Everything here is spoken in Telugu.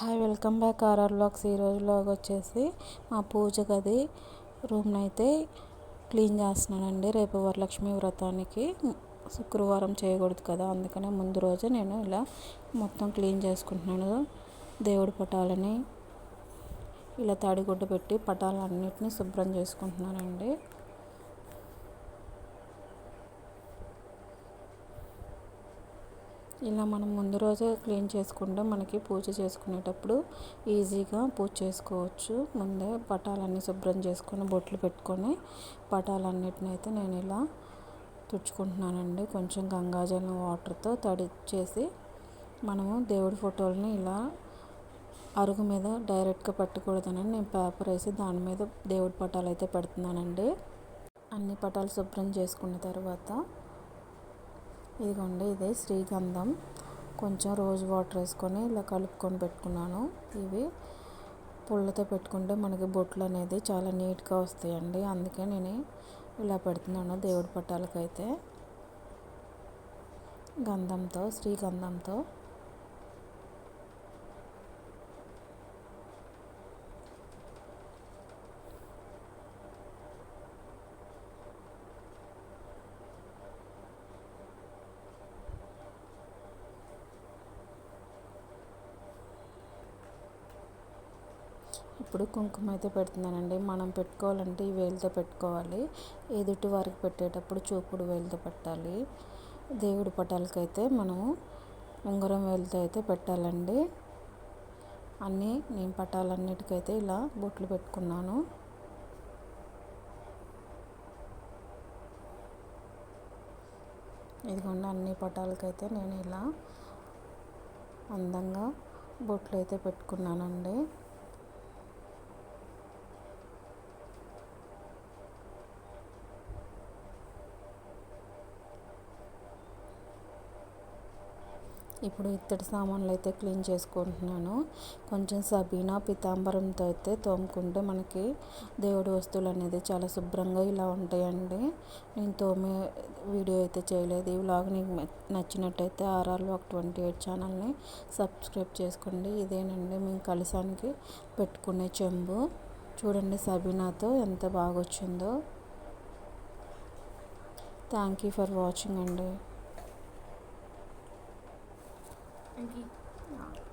Hi welcome back RR blogs. ఈరోజు బ్లాగ్ వచ్చేసి మా పూజ గది రూమ్ని అయితే క్లీన్ చేస్తున్నానండి. రేపు వరలక్ష్మి వ్రతానికి శుక్రవారం చేయకూడదు కదా అందుకనే ముందు రోజే నేను ఇలా మొత్తం క్లీన్ చేసుకుంటున్నాను. దేవుడి పటాలని ఇలా తడిగుడ్డ పెట్టి పటాలన్నిటిని శుభ్రం చేసుకుంటున్నానండి. ఇలా మనం ముందు రోజే క్లీన్ చేసుకుంటే మనకి పూజ చేసుకునేటప్పుడు ఈజీగా పూజ చేసుకోవచ్చు. ముందే పటాలన్నీ శుభ్రం చేసుకొని బొట్లు పెట్టుకొని పటాలన్నిటిని అయితే నేను ఇలా తుడుచుకుంటున్నానండి. కొంచెం గంగాజలం వాటర్తో తడి చేసి మనము దేవుడి ఫోటోలని ఇలా అరుగు మీద డైరెక్ట్గా పెట్టకూడదని నేను పేపర్ వేసి దాని మీద దేవుడి పటాలు అయితే పెడుతున్నానండి. అన్ని పటాలు శుభ్రం చేసుకున్న తర్వాత ఇదిగోండి ఇదే శ్రీగంధం. కొంచెం రోజు వాటర్ వేసుకొని ఇలా కలుపుకొని పెట్టుకున్నాను. ఇవి పుల్లతో పెట్టుకుంటే మనకి బొట్లు అనేది చాలా నీట్గా వస్తాయండి. అందుకే నేను ఇలా పెడుతున్నాను దేవుడి పట్టాలకైతే. గంధంతో శ్రీగంధంతో. ఇప్పుడు కుంకుమ అయితే పెడుతున్నానండి. మనం పెట్టుకోవాలంటే ఈ వేలుతో పెట్టుకోవాలి. ఎదుటి వారికి పెట్టేటప్పుడు చూపుడు వేలుతో పెట్టాలి. దేవుడి పటాలకైతే మనము ఉంగరం వేలుతో అయితే పెట్టాలండి. అన్నీ నేను పటాలన్నిటికైతే ఇలా బొట్లు పెట్టుకున్నాను. ఇదిగోండి అన్ని పటాలకైతే నేను ఇలా అందంగా బొట్లు అయితే పెట్టుకున్నానండి. ఇప్పుడు ఇత్తడి సామాన్లు అయితే క్లీన్ చేసుకుంటున్నాను. కొంచెం సబీనా పితాంబరంతో అయితే తోముకుంటే మనకి దేవుడి వస్తువులు అనేది చాలా శుభ్రంగా ఇలా ఉంటాయండి. నేను తోమే వీడియో అయితే చేయలేదు. ఈ వ్లాగ్ నీకు నచ్చినట్టయితే ఆర్ఆర్ వ్లాగ్ ట్వంటీ ఎయిట్ ఛానల్ని సబ్స్క్రైబ్ చేసుకోండి. ఇదేనండి మేము కలిసానికి పెట్టుకునే చెంబు. చూడండి సబీనాతో ఎంత బాగా వచ్చిందో థ్యాంక్ యూ ఫర్ వాచింగ్ అండి. 啊。